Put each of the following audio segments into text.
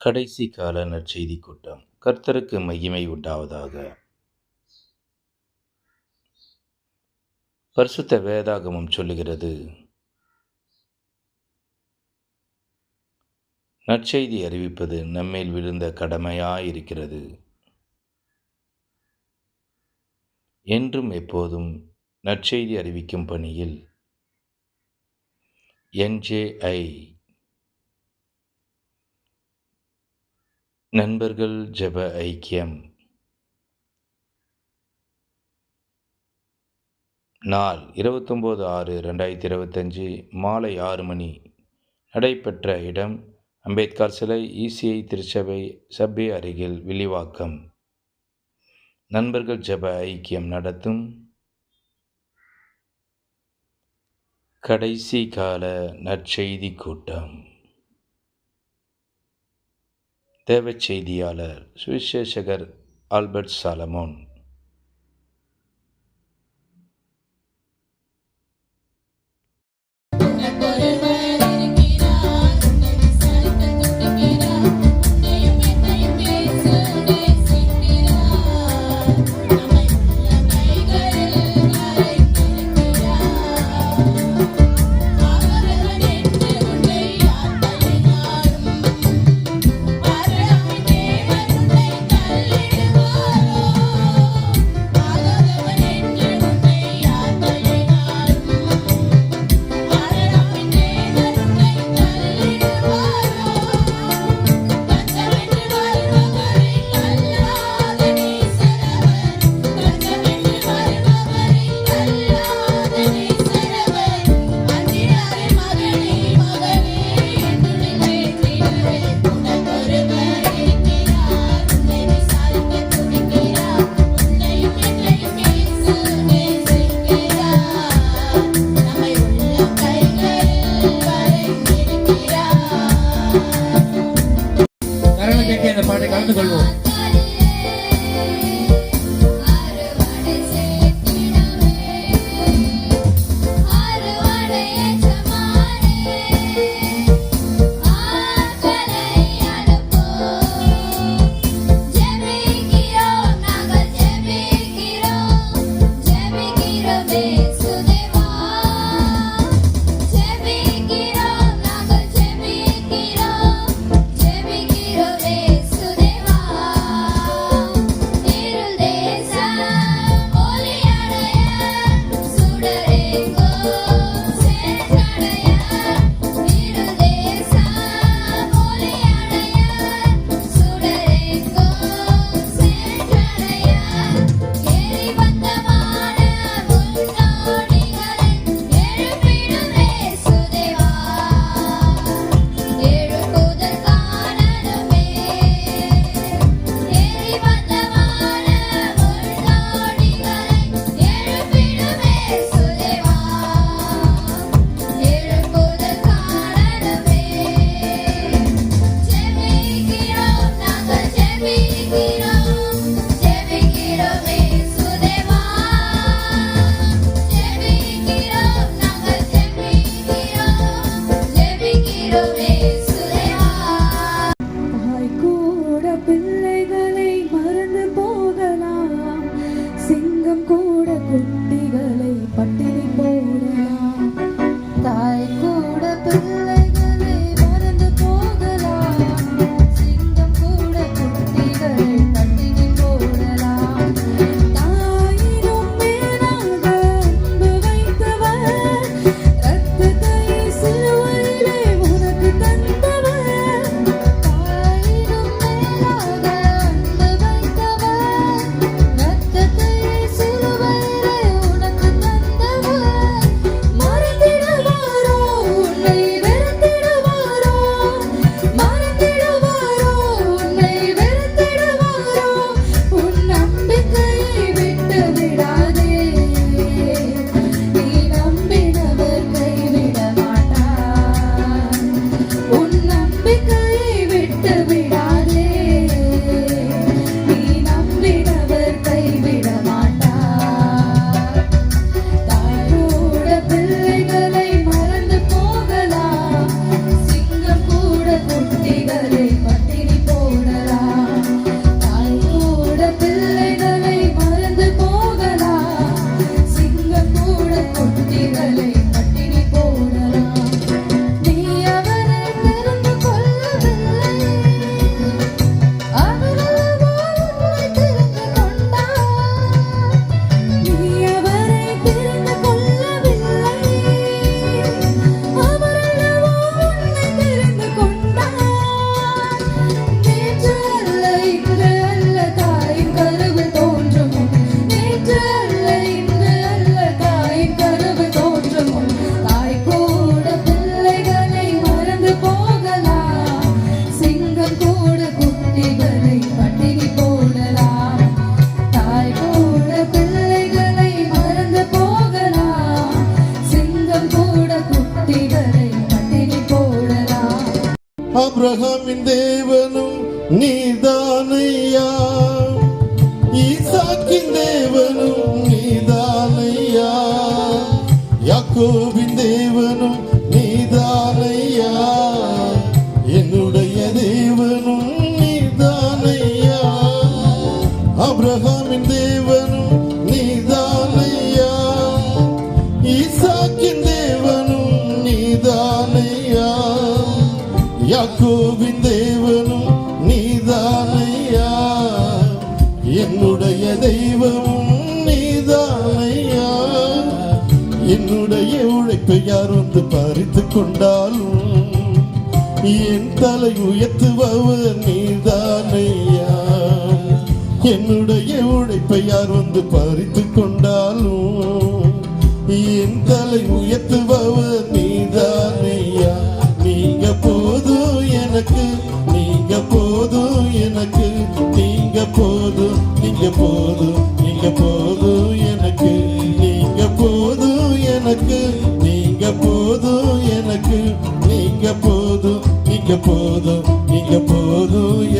கடைசி கால நற்செய்தி கூட்டம். கர்த்தருக்கு மகிமை உண்டாவதாக. பரிசுத்த வேதாகமம் சொல்லுகிறது. நற்செய்தி அறிவிப்பது நம்மேல் விழுந்த கடமையாயிருக்கிறது. என்றும் எப்போதும் நற்செய்தி அறிவிக்கும் பணியில் என்ஜேஐ நண்பர்கள் ஜெப ஐக்கியம். நாள் இருபத்தொம்போது ஆறு ரெண்டாயிரத்தி இருபத்தஞ்சி மாலை ஆறு மணி. நடைபெற்ற இடம் அம்பேத்கர் சிலை இசிஐ திருச்சபை சபை அருகில் விழிவாக்கம் நண்பர்கள் ஜெப ஐக்கியம் நடத்தும். கடைசி கால நற்செய்தி கூட்டம். தேவச் செய்தியாளர் சுவிசேஷகர் ஆல்பர்ட் சாலமோன். அப்ரஹாமின் தேவனும் நீதானையா. ஈசாக்கின் தேவனும் நீதானையா. யாக்கோவின் தேவனும் நீதானையா. என்னுடைய தேவனும் நீதானையா. அப்ரஹாம் யாக்கோவின் தேவனும் நீதானையா? என்னுடைய தெய்வமும் நீதானையா? என்னுடைய உழைப்பை யார் வந்து பறித்து கொண்டாலும் என் தலை உயர்த்துபவர் நீதானையா? என்னுடைய உழைப்பை யார் வந்து பறித்து கொண்டாலும் என் தலை உயர்த்துபவர்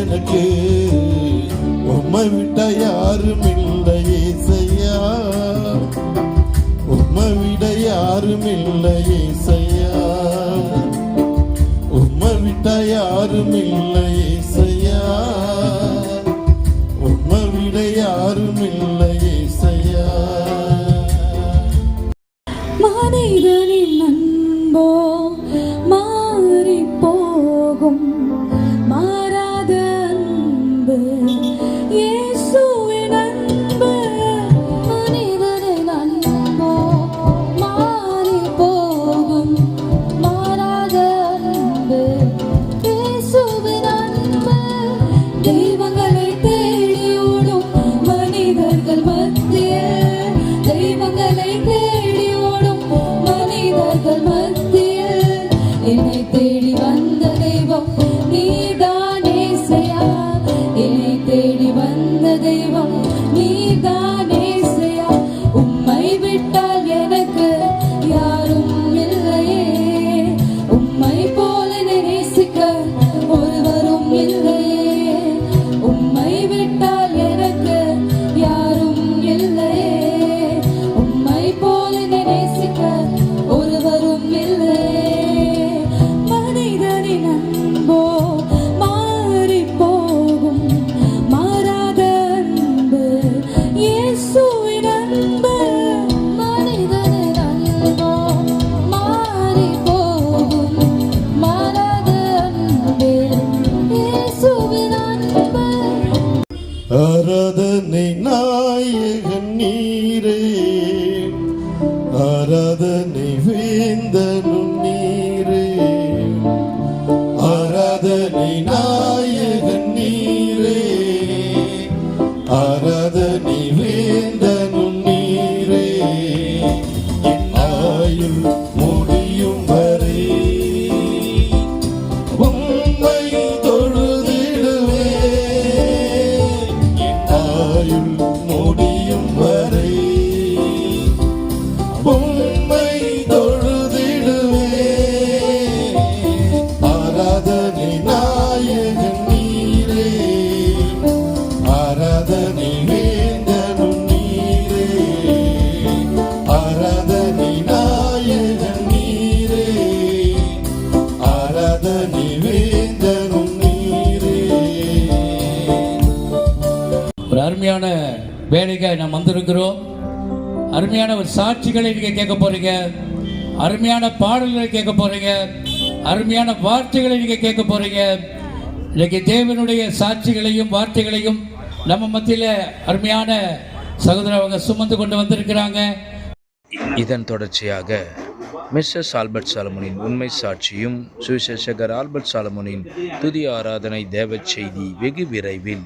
எனக்கு உம்மை விட்ட யாரும் இல்லை செய்யா உம்மை விட யாரும் இல்லை செய்யா உம்மை விட்ட யாரும் இல்லை செய்யா உம்மை விட யாரும் இல்லை செய்யா நாயகன் நீரே. ஆராதனை வேந்தனும் நீரே. ஆயுள் முடியும் வரை உம்மை தொழுதிடுவே ஆயுள் வேலைக்காக நாம் வந்திருக்கிறோம். அருமையான ஒரு சாட்சிகளை நீங்கள் கேட்க போகிறீங்க அருமையான பாடல்களை கேட்க போகிறீங்க அருமையான வார்த்தைகளை நீங்கள் கேட்க போகிறீங்க இன்றைக்கு தேவனுடைய சாட்சிகளையும் வார்த்தைகளையும் நம்ம மத்தியில் அருமையான சகோதரர் அவங்க சுமந்து கொண்டு வந்திருக்கிறாங்க. இதன் தொடர்ச்சியாக மிஸ்ஸஸ் ஆல்பர்ட் சாலமோனின் உண்மை சாட்சியும் சுவிசேஷகர் ஆல்பர்ட் சாலமோனின் துதி ஆராதனை தேவச் செய்தி வெகு விரைவில்